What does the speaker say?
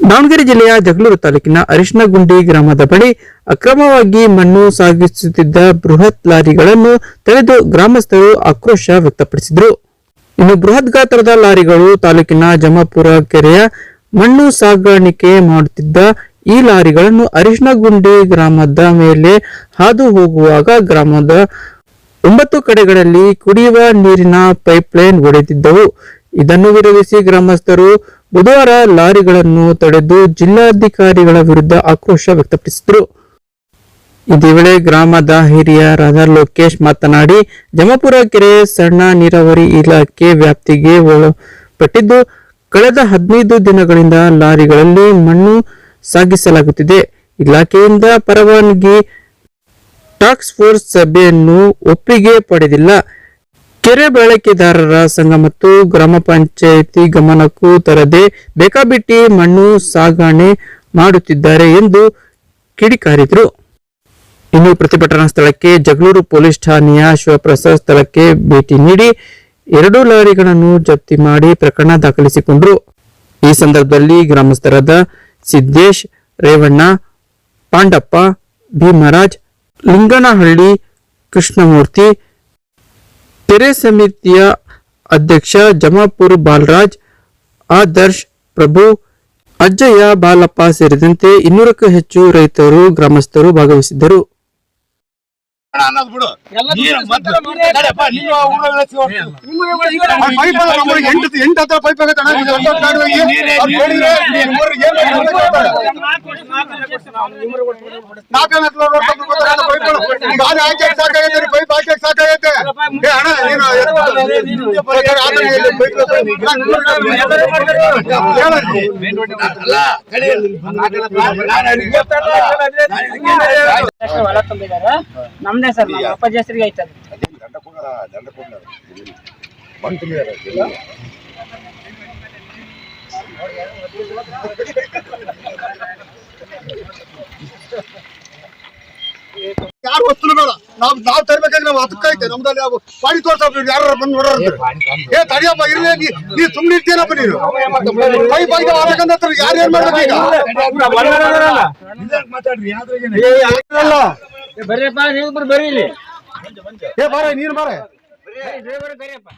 ದಾವಣಗೆರೆ ಜಿಲ್ಲೆಯ ಜಗಳೂರು ತಾಲೂಕಿನ ಅರಿಶಿನಗುಂಡಿ ಗ್ರಾಮದ ಬಳಿ ಅಕ್ರಮವಾಗಿ ಮಣ್ಣು ಸಾಗಿಸುತ್ತಿದ್ದ ಬೃಹತ್ ಲಾರಿಗಳನ್ನು ತಡೆದು ಗ್ರಾಮಸ್ಥರು ಆಕ್ರೋಶ ವ್ಯಕ್ತಪಡಿಸಿದರು. ಇನ್ನು ಬೃಹತ್ ಗಾತ್ರದ ಲಾರಿಗಳು ತಾಲೂಕಿನ ಜಮಾಪುರ ಕೆರೆಯ ಮಣ್ಣು ಸಾಗಾಣಿಕೆ ಮಾಡುತ್ತಿದ್ದ ಈ ಲಾರಿಗಳನ್ನು ಅರಿಶಿನಗುಂಡಿ ಗ್ರಾಮದ ಮೇಲೆ ಹಾದು ಹೋಗುವಾಗ ಗ್ರಾಮದ ಒಂಬತ್ತು ಕಡೆಗಳಲ್ಲಿ ಕುಡಿಯುವ ನೀರಿನ ಪೈಪ್ಲೈನ್ ಒಡೆದಿದ್ದವು. ಇದನ್ನು ವಿರೋಧಿಸಿ ಗ್ರಾಮಸ್ಥರು ಬುಧವಾರ ಲಾರಿಗಳನ್ನು ತಡೆದು ಜಿಲ್ಲಾಧಿಕಾರಿಗಳ ವಿರುದ್ಧ ಆಕ್ರೋಶ ವ್ಯಕ್ತಪಡಿಸಿದರು. ಇದೇ ವೇಳೆ ಗ್ರಾಮದ ಹಿರಿಯರಾದ ಲೋಕೇಶ್ ಮಾತನಾಡಿ, ಜಮಪುರ ಕೆರೆ ಸಣ್ಣ ನೀರಾವರಿ ಇಲಾಖೆ ವ್ಯಾಪ್ತಿಗೆ ಒಳಪಟ್ಟಿದ್ದು, ಕಳೆದ ಹದಿನೈದು ದಿನಗಳಿಂದ ಲಾರಿಗಳಲ್ಲಿ ಮಣ್ಣು ಸಾಗಿಸಲಾಗುತ್ತಿದೆ. ಇಲಾಖೆಯಿಂದ ಪರವಾನಗಿ ಟಾಸ್ಕ್ ಫೋರ್ಸ್ ಸಭೆಯನ್ನು ಒಪ್ಪಿಗೆ ಪಡೆದಿಲ್ಲ. ಕೆರೆ ಬಳಕೆದಾರರ ಸಂಘ ಮತ್ತು ಗ್ರಾಮ ಪಂಚಾಯಿತಿ ಗಮನಕ್ಕೂ ತರದೆ ಬೇಕಾಬಿಟ್ಟಿ ಮಣ್ಣು ಸಾಗಣೆ ಮಾಡುತ್ತಿದ್ದಾರೆ ಎಂದು ಕಿಡಿಕಾರಿದರು. ಇನ್ನು ಪ್ರತಿಭಟನಾ ಸ್ಥಳಕ್ಕೆ ಜಗಳೂರು ಪೊಲೀಸ್ ಠಾಣೆಯ ಶಿವಪ್ರಸಾದ್ ಸ್ಥಳಕ್ಕೆ ಭೇಟಿ ನೀಡಿ ಎರಡು ಲಾರಿಗಳನ್ನು ಜಪ್ತಿ ಮಾಡಿ ಪ್ರಕರಣ ದಾಖಲಿಸಿಕೊಂಡರು. ಈ ಸಂದರ್ಭದಲ್ಲಿ ಗ್ರಾಮಸ್ಥರಾದ ಸಿದ್ದೇಶ್ ರೇವಣ್ಣ, ಪಾಂಡಪ್ಪ ಭೀಮರಾಜ್, ಲಿಂಗನಹಳ್ಳಿ ಕೃಷ್ಣಮೂರ್ತಿ ಕೆರೆ ಸಮಿತಿಯ ಅಧ್ಯಕ್ಷ ಜಮಾಪುರ್ ಬಾಲರಾಜ್, ಆದರ್ಶ್ ಪ್ರಭು, ಅಜ್ಜಯ್ಯ ಬಾಲಪ್ಪ ಸೇರಿದಂತೆ ಇನ್ನೂರಕ್ಕೂ ಹೆಚ್ಚು ರೈತರು, ಗ್ರಾಮಸ್ಥರು ಭಾಗವಹಿಸಿದ್ದರು. ಹೊಲ ತುಂಬಿದಾರೆ ನಮ್ದೇ ಸರ್ ನಮ್ಮ ಅಪ್ಪಾಜಿ ಹೆಸರಿಗೆ ಐತೆ ಅದು. ದಂಡ ಕೊಡ, ದಂಡ ಕೊಡ. ಬಂದ್ ತುಂಬಿದಾರೆ, ಇಲ್ಲ. ಯಾರು ವಸ್ತುನು ಬೇಡ ನಾವ್ ನಾವ್ ತರ್ಬೇಕಾಗಿ ನಾವು ಅದಕ್ಕೈತೆ ನಮ್ದಲ್ಲಿ ನಾವು ಪಾಡಿ ತೋರ್ಸಪ್ಪ ಯಾರು ಬಂದು ನೋಡೋರು ಏ ತಡಿಯಪ್ಪ ಇರ್ಲಿ ನೀ ನೀ ಸುಮ್ನೆ ಇರ್ತೀನಪ್ಪ ನೀನು. ಕೈ ಬಾಯ್ದ ಹೊರಗಂದ ಹತ್ರ ಯಾರು ಏನ್ ಮಾಡ್ಬೇಕು ಈಗ? ಮಾತಾಡ್ರಿ. ಬರ್ರಿಪ್ಪ ನೀವು ಇಬ್ರು ಇಲ್ಲಿ. ಏ ಬಾರ ನೀನು ಬಾರ. ಡ್ರೈವರ್ ಬರ್ರಿಯಪ್ಪ